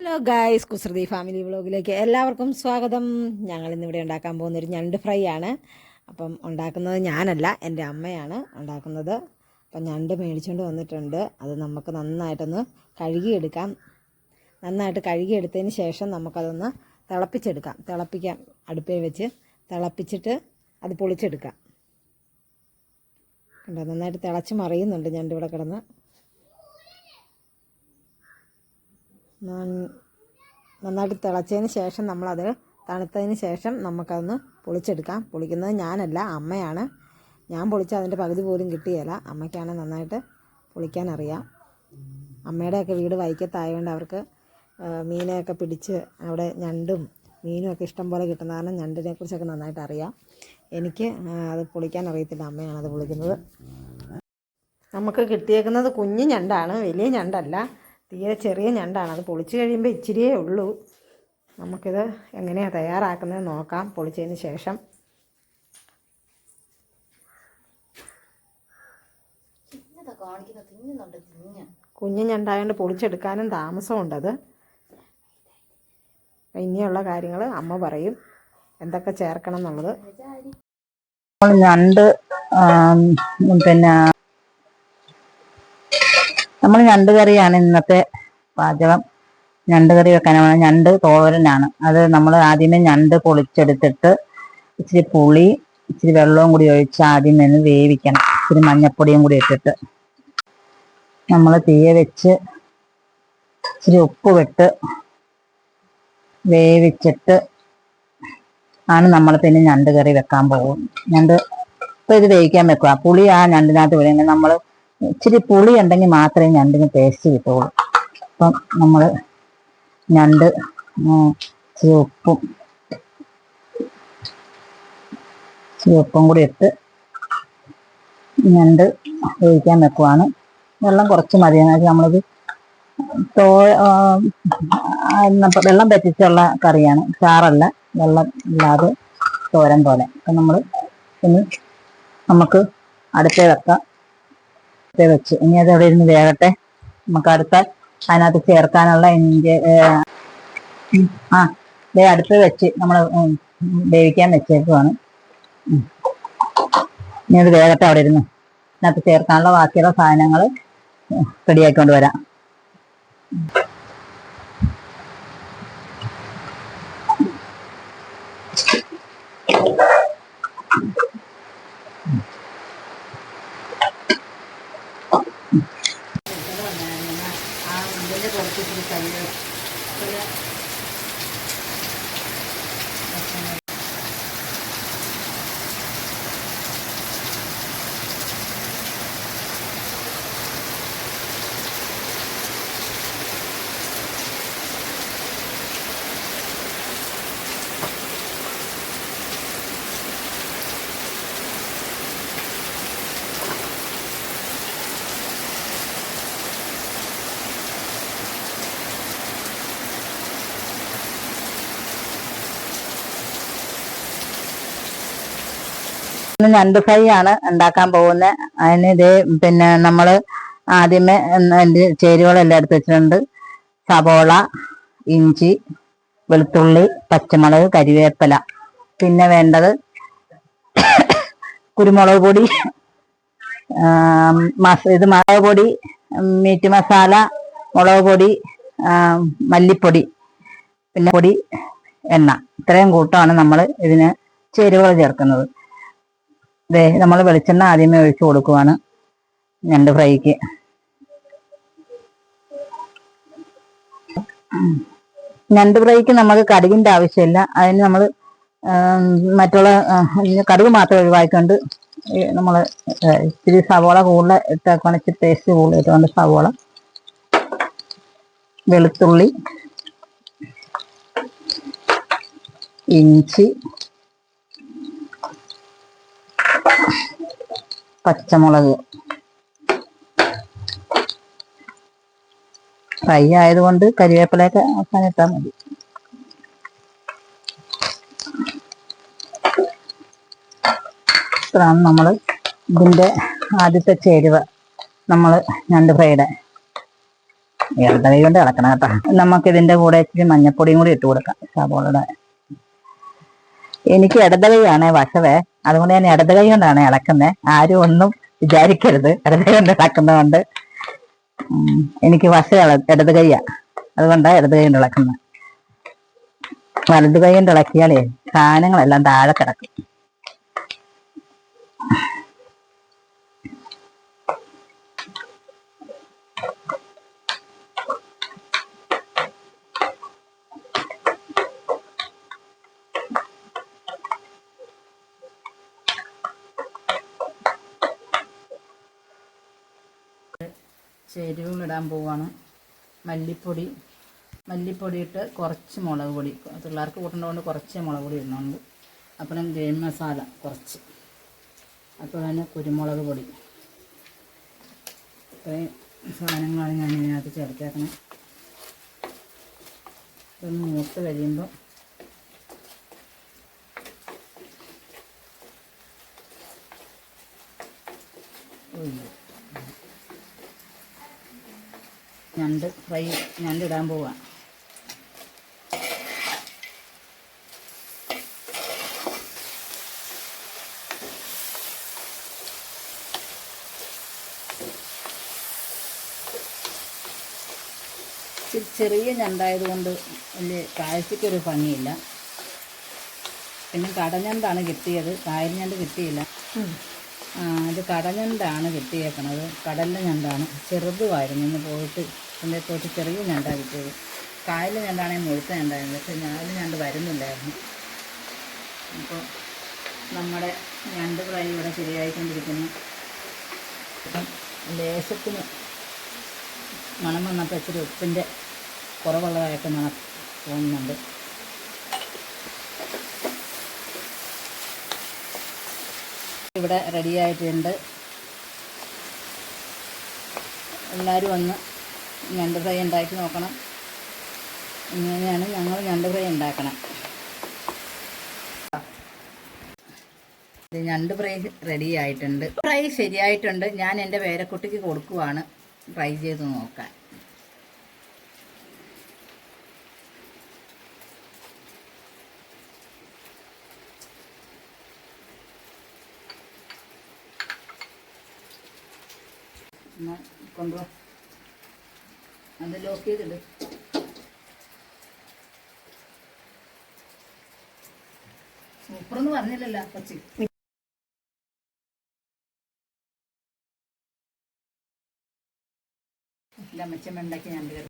Hello guys കുസൃതി family വ്ളോഗിലേക്ക് എല്ലാവർക്കും സ്വാഗതം. ഞങ്ങൾ ഇന്നിവിടെ ഉണ്ടാക്കാൻ പോകുന്നൊരു ഞണ്ട് ഫ്രൈ ആണ്. അപ്പം ഉണ്ടാക്കുന്നത് ഞാനല്ല എന്റെ അമ്മയാണ് ഉണ്ടാക്കുന്നത്. അപ്പം ഞണ്ട് മേടിച്ചുകൊണ്ട് വന്നിട്ടുണ്ട്. അത് നമുക്ക് നന്നായിട്ടൊന്ന് കഴുകിയെടുക്കാം. നന്നായിട്ട് കഴുകിയെടുത്തതിന് ശേഷം നമുക്കതൊന്ന് തിളപ്പിച്ചെടുക്കാം. തിളപ്പിക്കാം അടുപ്പിൽ വെച്ച് തിളപ്പിച്ചിട്ട് അത് പൊളിച്ചെടുക്കാം. കണ്ടോ നന്നായിട്ട് തിളച്ച് മറിയുന്നുണ്ട് ഞണ്ട് ഇവിടെ കിടന്ന് നന്ന- നന്നായിട്ട് തിളച്ചതിന് ശേഷം നമ്മളത് തണുത്തതിന് ശേഷം നമുക്കതൊന്ന് പൊളിച്ചെടുക്കാം. പൊളിക്കുന്നത് ഞാനല്ല അമ്മയാണ്. ഞാൻ പൊളിച്ച അതിന്റെ പകുതി പോലും കിട്ടിയല്ല അമ്മയ്ക്കാണ് നന്നായിട്ട് പൊളിക്കാൻ അറിയാം അമ്മയുടെയൊക്കെ വീട് വൈക്കത്തായതുകൊണ്ട് അവർക്ക് മീനെയൊക്കെ പിടിച്ച് അവിടെ ഞണ്ടും മീനും ഒക്കെ ഇഷ്ടം പോലെ കിട്ടുന്ന കാരണം ഞണ്ടിനെ കുറിച്ചൊക്കെ നന്നായിട്ട് അറിയാം. എനിക്ക് അത് പൊളിക്കാൻ അറിയത്തില്ല. അമ്മയാണ് അത് പൊളിക്കുന്നത്. നമുക്ക് കിട്ടിയേക്കുന്നത് കുഞ്ഞു ഞണ്ടാണ്. വലിയ ഞണ്ടല്ല. തീരെ ചെറിയ ഞണ്ടാണ്. അത് പൊളിച്ച് കഴിയുമ്പോൾ ഇച്ചിരിയേ ഉള്ളൂ. നമുക്കിത് എങ്ങനെയാണ് തയ്യാറാക്കുന്നത് നോക്കാം. പൊളിച്ചതിന് ശേഷം. കുഞ്ഞു. ഞണ്ടായതുകൊണ്ട് പൊളിച്ചെടുക്കാനും താമസമുണ്ടത്. അത് ഇനിയുള്ള കാര്യങ്ങൾ അമ്മ പറയും. എന്തൊക്കെ ചേർക്കണം എന്നുള്ളത്. ഞണ്ട് പിന്നെ നമ്മൾ ഞണ്ട് കറിയാണ് ഇന്നത്തെ പാചകം. ഞണ്ട് കറി വെക്കാനാണ് ഞണ്ട് തോരനാണ്. അത് നമ്മൾ ആദ്യമേ ഞണ്ട് പൊളിച്ചെടുത്തിട്ട് ഇച്ചിരി പുളി ഇച്ചിരി വെള്ളവും കൂടി ഒഴിച്ച് ആദ്യം നിന്ന് വേവിക്കണം. ഇച്ചിരി മഞ്ഞപ്പൊടിയും കൂടി ഇട്ടിട്ട്. നമ്മൾ തീയ വെച്ച് ഇച്ചിരി ഉപ്പ് വിട്ട് വേവിച്ചിട്ട് ആണ് നമ്മൾ പിന്നെ ഞണ്ട് കറി വെക്കാൻ പോകുന്നത്. ഞണ്ട് ഇപ്പൊ ഇത് വേവിക്കാൻ വെക്കുക. പുളി ആ ഞണ്ടിനകത്ത് വിടുമെങ്കിൽ നമ്മൾ ഇച്ചിരി പുളി ഉണ്ടെങ്കിൽ മാത്രമേ ഞണ്ടിന് ടേസ്റ്റ് കിട്ടുള്ളൂ അപ്പം നമ്മൾ ഞണ്ട് ഇച്ചിരി ഉപ്പും ഉപ്പും കൂടി ഇട്ട് ഞണ്ട് വേവിക്കാൻ വെക്കുവാണ്. വെള്ളം കുറച്ച് മതി. നമ്മളിത് തോ വെള്ളം പറ്റിച്ചുള്ള കറിയാണ്. ചാറല്ല. വെള്ളം ഇല്ലാതെ തോരൻ പോലെ. അപ്പം നമ്മൾ ഇനി നമുക്ക് അടുത്തേ വെക്കാം. അടുപ്പേ വെച്ച്. ഇനി അത് അവിടെ ഇരുന്ന് വേകട്ടെ. നമുക്ക് അടുത്ത അതിനകത്ത് ചേർക്കാനുള്ള ഇഞ്ചി ആ ദേ അടുത്ത് വെച്ച് നമ്മൾ വേവിക്കാൻ വെച്ചേക്കുവാണ്. ഇനി അത് വേകട്ടെ അവിടെ ഇരുന്ന്. അതിനകത്ത് ചേർക്കാനുള്ള ബാക്കിയുള്ള സാധനങ്ങൾ റെഡിയാക്കിക്കൊണ്ട് വരാം. ഇന്ന് ഞണ്ട് ഫ്രൈ ആണ് ഉണ്ടാക്കാൻ പോകുന്നത് അതിന് ഇതേ പിന്നെ നമ്മൾ ആദ്യമേ അതിന്റെ ചേരുവകളെല്ലാം എടുത്ത് വെച്ചിട്ടുണ്ട്. സവോള ഇഞ്ചി വെളുത്തുള്ളി പച്ചമുളക് കരിവേപ്പില. പിന്നെ വേണ്ടത് കുരുമുളക് പൊടി മസ ഇത് മുളക് പൊടി മീറ്റ് മസാല മുളക് പൊടി മല്ലിപ്പൊടി പിന്നെ പൊടി എണ്ണ. ഇത്രയും കൂട്ടമാണ് നമ്മൾ ഇതിന് ചേരുവകൾ ചേർക്കുന്നത്. ദേ നമ്മൾ വെളിച്ചെണ്ണ ആദ്യമേ ഒഴിച്ചു കൊടുക്കുവാണ് ഞണ്ട് ഫ്രൈക്ക്. ഞണ്ട് ഫ്രൈക്ക് നമുക്ക് കടുകിന്റെ ആവശ്യമില്ല. അതിന് നമ്മൾ മറ്റുള്ള കടുക് മാത്രം ഒഴിവാക്കിക്കൊണ്ട് നമ്മൾ ഇച്ചിരി സവോള കൂടുതൽ ഇട്ടേക്കാണ് ഇച്ചിരി ടേസ്റ്റ് കൂടുതൽ ഇട്ടുകൊണ്ട് സവോള. വെളുത്തുള്ളി. ഇഞ്ചി. പച്ചമുളക്. ഫ്രൈ ആയതുകൊണ്ട് കരിവേപ്പിലയൊക്കെ അവസാനം ഇട്ടാൽ മതി. ഇത്രയാണ് നമ്മൾ ഇതിന്റെ ആദ്യത്തെ ചേരുവ. നമ്മൾ ഞണ്ട് ഫ്രൈയുടെ. ഇടത് കൈ കൊണ്ട് ഇളക്കണം കേട്ടോ. നമുക്ക് ഇതിന്റെ കൂടെ ഇച്ചിരി മഞ്ഞപ്പൊടിയും കൂടി ഇട്ട് കൊടുക്കാം. സബോളയുടെ എനിക്ക് ഇടത് കൈയാണ് വശവേ അതുകൊണ്ട് ഞാൻ ഇടത് കൈ കൊണ്ടാണ് ഇളക്കുന്നത് ആരും ഒന്നും വിചാരിക്കരുത്. ഇടത് കൈ കൊണ്ട് ഇളക്കുന്നതുകൊണ്ട് എനിക്ക് ഇള ഇടത് കൈയാ. അതുകൊണ്ടാണ് ഇടത് കൈ കൊണ്ട് ഇളക്കുന്നത് വലത് കൈ കൊണ്ട് ഇളക്കിയാലേ സാധനങ്ങളെല്ലാം താഴെ കിടക്കും. ചേരുവകൾ ഇടാൻ പോവാണ്. മല്ലിപ്പൊടി മല്ലിപ്പൊടി ഇട്ട് കുറച്ച് മുളക് പൊടി. പിള്ളേർക്ക് കൂട്ടുന്നതുകൊണ്ട് കുറച്ച് മുളക് പൊടി ഇടുന്നുണ്ട് അപ്പുറം ഗ്രീൻ മസാല കുറച്ച്. അപ്പോൾ തന്നെ കുരുമുളക് പൊടി. ഇത്രയും സാധനങ്ങളാണ് ഞാൻ ഇതിനകത്ത് ചേർത്തേക്കണം. ഇതൊന്ന് മൂത്ത് കഴിയുമ്പോൾ ഞണ്ട് ഫ്രൈ ഞണ്ട് ഇടാൻ പോവാം. ചെറിയ ചെറിയ ഞണ്ടായതുകൊണ്ട് വലിയ കാഴ്ചയ്ക്കൊരു ഭംഗിയില്ല. പിന്നെ കടഞ്ഞണ്ടാണ് കിട്ടിയത്. കായൽ ഞണ്ട് കിട്ടിയില്ല. ഇത് കടഞ്ഞണ്ടാണ് കിട്ടിയേക്കണത്. കടലിന്റെ ഞണ്ടാണ്. ചെറുതുമായിരുന്നു. ഇന്ന് പോയിട്ട് എന്റെ തൊട്ട് ചെറിയ ഞണ്ടാണ് കിട്ടിയത് കായൽ ഞണ്ടാണെങ്കിൽ മുഴുത്ത ഞണ്ടായിരുന്നു. പക്ഷെ ഞാനും ഞണ്ട് വരുന്നില്ലായിരുന്നു. അപ്പോൾ നമ്മുടെ ഞണ്ട് ഫ്രൈ ഇവിടെ ശരിയായിക്കൊണ്ടിരിക്കുന്നു. അപ്പം ലേശത്തിന് മണം വന്നപ്പോൾ ഇച്ചിരി ഉപ്പിന്റെ കുറവുള്ളതായിട്ട് മണം തോന്നുന്നുണ്ട്. ഇവിടെ റെഡിയായിട്ടുണ്ട് എല്ലാവരും ഒന്ന് ഞണ്ട് ഫ്രൈ ഉണ്ടാക്കി നോക്കണം. ഇങ്ങനെയാണ് ഞങ്ങൾ ഞണ്ട് ഫ്രൈ ഉണ്ടാക്കണം. ഞണ്ട് ഫ്രൈ റെഡി ആയിട്ടുണ്ട്. ഫ്രൈ ശരിയായിട്ടുണ്ട്. ഞാൻ എന്റെ പേരക്കുട്ടിക്ക് കൊടുക്കുവാണ് ഫ്രൈ ചെയ്ത് നോക്കാൻ. എന്നാ കൊണ്ടുപോ അത് ലോക്ക് ചെയ്തിട്. സൂപ്പറൊന്നും പറഞ്ഞില്ലല്ലോ കൊച്ചി ഉണ്ടാക്കി ഞണ്ട് കറി